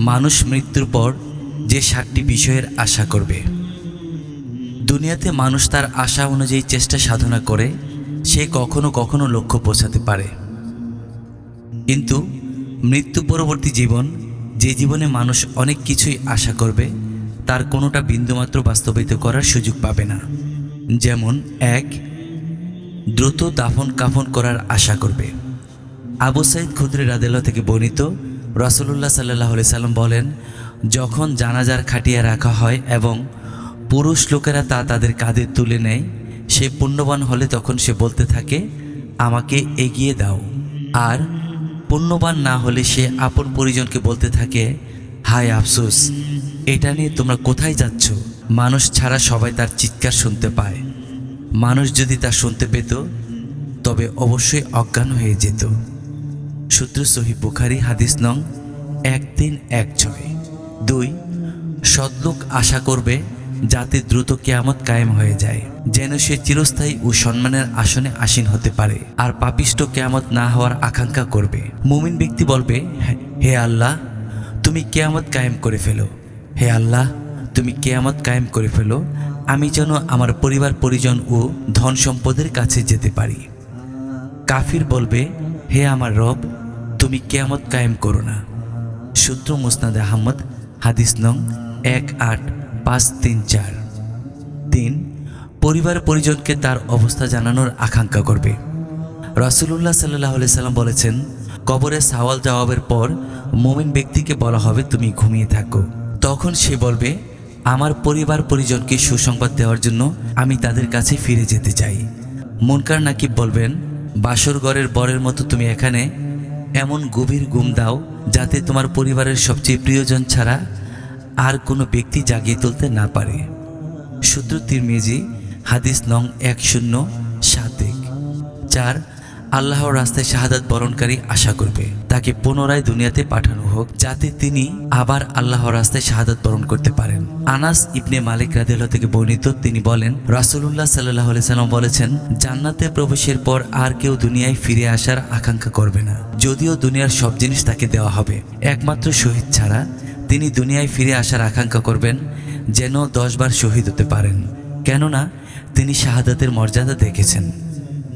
মানুষ মৃত্যুর পর যে সাতটি বিষয়ের আশা করবে। দুনিয়াতে মানুষ তার আশা অনুযায়ী চেষ্টা সাধনা করে, সে কখনো কখনো লক্ষ্য পৌঁছাতে পারে। কিন্তু মৃত্যু পরবর্তী জীবন, যে জীবনে মানুষ অনেক কিছুই আশা করবে, তার কোনোটা বিন্দুমাত্র বাস্তবায়িত করার সুযোগ পাবে না। যেমন এক, দ্রুত দাফন কাফন করার আশা করবে। আবু সাইদ খুদ্রি রাদেল্লা থেকে বর্ণিত রসুল্লাহ সাল্লাহ সাল্লাম বলেন, যখন জানাজার খাটিয়ে রাখা হয় এবং পুরুষ লোকেরা তা তাদের কাঁধে তুলে নেয়, সে পুণ্যবান হলে তখন সে বলতে থাকে, আমাকে এগিয়ে দাও আর পুণ্যবান না হলে সে আপন পরিজনকে বলতে থাকে, হায় আফসোস, এটা নিয়ে তোমরা কোথায় যাচ্ছ? মানুষ ছাড়া সবাই তার চিৎকার শুনতে পায়। মানুষ যদি তা শুনতে পেত, তবে অবশ্যই অজ্ঞান হয়ে যেত। সূত্র সহি বুখারি, হাদিস নং এক তিন এক ছয়। দুই সদলোক আশা করবে যাতে দ্রুত কেয়ামত কায়েম হয়ে যায়, যেন সে চিরস্থায়ী ও সম্মানের আসনে আসীন হতে পারে, আর পাপিষ্ট কেয়ামত না হওয়ার আকাঙ্ক্ষা করবে। মুমিন ব্যক্তি বলবে, হে আল্লাহ, তুমি কেয়ামত কায়েম করে ফেলো। হে আল্লাহ, তুমি কেয়ামত কায়েম করে ফেলো। আমি যেন আমার পরিবার, পরিজন ও ধন সম্পদের কাছে যেতে পারি। কাফির বলবে, হে আমার রব তুমি কেয়ামত কায়েম করো না। সূত্র মুসনাদ আহমদ, হাদিস নং এক আট পাঁচ তিন চার। তিন, পরিবার পরিজনকে তার অবস্থা জানানোর আকাঙ্ক্ষা করবে। রাসুলুল্লাহ সাল্লাহ সাল্লাম বলেছেন, কবরে সাওয়াল জবাবের পর মুমিন ব্যক্তিকে বলা হবে, তুমি ঘুমিয়ে থাকো। তখন সে বলবে, আমার পরিবার পরিজনকে সুসংবাদ দেওয়ার জন্য আমি তাদের কাছে ফিরে যেতে চাই। মনকার নাকিব বলবেন, বাসর ঘরের বরের মতো তুমি এখানে এমন গভীর ঘুম দাও যাতে তোমার পরিবারের সবচেয়ে প্রিয়জন ছাড়া আর কোনো ব্যক্তি জাগিয়ে তুলতে না পারে। সূত্র তিরমিজি, হাদিস নং এক শূন্য সাত এক। চার আল্লাহর রাস্তায় শাহাদাত বরণকারী আশা করবে। তাকে পুনরায় দুনিয়াতে পাঠানো হোক, যাতে তিনি আবার আল্লাহর রাস্তায় শাহাদাত বরণ করতে পারেন। আনাস ইবনে মালিক রাদিয়াল্লাহু থেকে বর্ণিত, তিনি বলেন, রাসূলুল্লাহ সাল্লাহ সাল্লাম বলেছেন, জান্নাতে প্রবেশের পর আর কেউ দুনিয়ায় ফিরে আসার আকাঙ্ক্ষা করবে না। যদিও দুনিয়ার সব জিনিস তাকে দেওয়া হবে। একমাত্র শহীদ ছাড়া তিনি দুনিয়ায় ফিরে আসার আকাঙ্ক্ষা করবেন, যেন দশবার শহীদ হতে পারেন। কেননা, তিনি শাহাদাতের মর্যাদা দেখেছেন।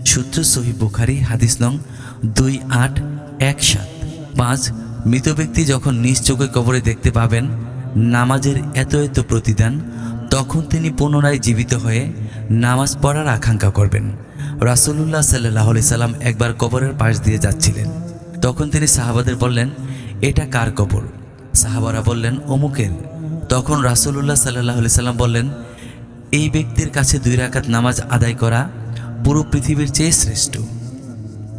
সূত্র সহি বুখারি, হাদিস নং দুই আট এক সাত। পাঁচ, মৃত ব্যক্তি যখন নিজ চোখে কবরে দেখতে পাবেন, নামাজের এত এত প্রতিদান, তখন তিনি পুনরায় জীবিত হয়ে নামাজ পড়ার আকাঙ্ক্ষা করবেন। রাসুলুল্লাহ সাল্লাহ সাল্লাম একবার কবরের পাশ দিয়ে যাচ্ছিলেন। তখন তিনি সাহাবাদের বললেন, এটা কার কবর? সাহাবারা বললেন, অমুকের। তখন রাসুলুল্লাহ সাল্লাহ সাল্লাম বললেন, এই ব্যক্তির কাছে দুই রাকাত নামাজ আদায় করা পুরো পৃথিবীর চেয়ে শ্রেষ্ঠ।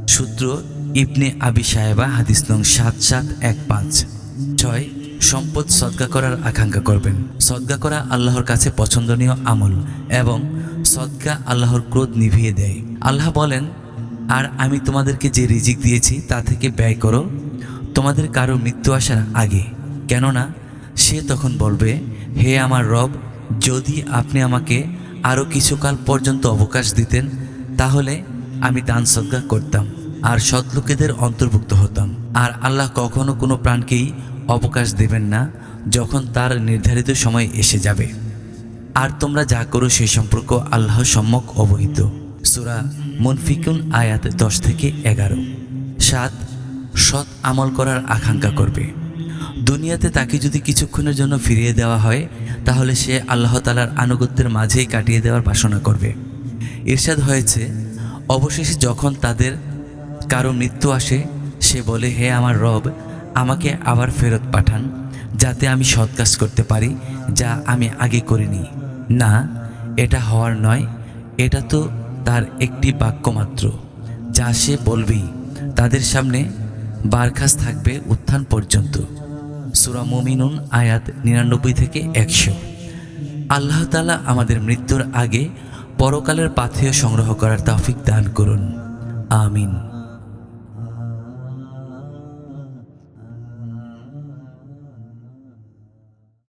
সূত্র ইবনে আবি সাহেবা হাদিস নং সাত সাত এক পাঁচ। ছয়, সম্পদ সদ্গা করার আকাঙ্ক্ষা করবেন। সদ্গা করা আল্লাহর কাছে পছন্দনীয় আমল এবং সদ্গা আল্লাহর ক্রোধ নিভিয়ে দেয়। আল্লাহ বলেন, আর আমি তোমাদেরকে যে রিজিক দিয়েছি তা থেকে ব্যয় করো। তোমাদের কারও মৃত্যু আসার আগে। কেননা সে তখন বলবে, হে আমার রব, যদি আপনি আমাকে আরও কিছুকাল পর্যন্ত অবকাশ দিতেন তাহলে আমি দান সদ্গা করতাম আর সৎলোকেদের অন্তর্ভুক্ত হতাম। আর আল্লাহ কখনো কোনো প্রাণকেই অবকাশ দেবেন না যখন তার নির্ধারিত সময় এসে যাবে। আর তোমরা যা করো সেই সম্পর্ক আল্লাহ সম্যক অবহিত। সুরা মুনফিকুন আয়াত দশ থেকে এগারো। সাত, সৎ আমল করার আকাঙ্ক্ষা করবে। দুনিয়াতে তাকে যদি কিছুক্ষণের জন্য ফিরিয়ে দেওয়া হয়, তাহলে সে আল্লাহ তালার আনুগত্যের মাঝেই কাটিয়ে দেওয়ার বাসনা করবে। ইরশাদ হয়েছে, অবশেষে যখন তাদের কারও মৃত্যু আসে, সে বলে, হে আমার রব, আমাকে আবার ফেরত পাঠান, যাতে আমি সৎ কাজ করতে পারি, যা আমি আগে করিনি। না, এটা হওয়ার নয়, এটা তো তার একটি বাক্য মাত্র, যা সে বলবেই, তাদের সামনে বারখাস থাকবে উত্থান পর্যন্ত। সুরা মুমিনুন, আয়াত নিরানব্বই থেকে একশো। আল্লাহ তালা আমাদের মৃত্যুর আগে পরকালের পাথেয় সংগ্রহ করার তাফিক দান করুন। আমিন।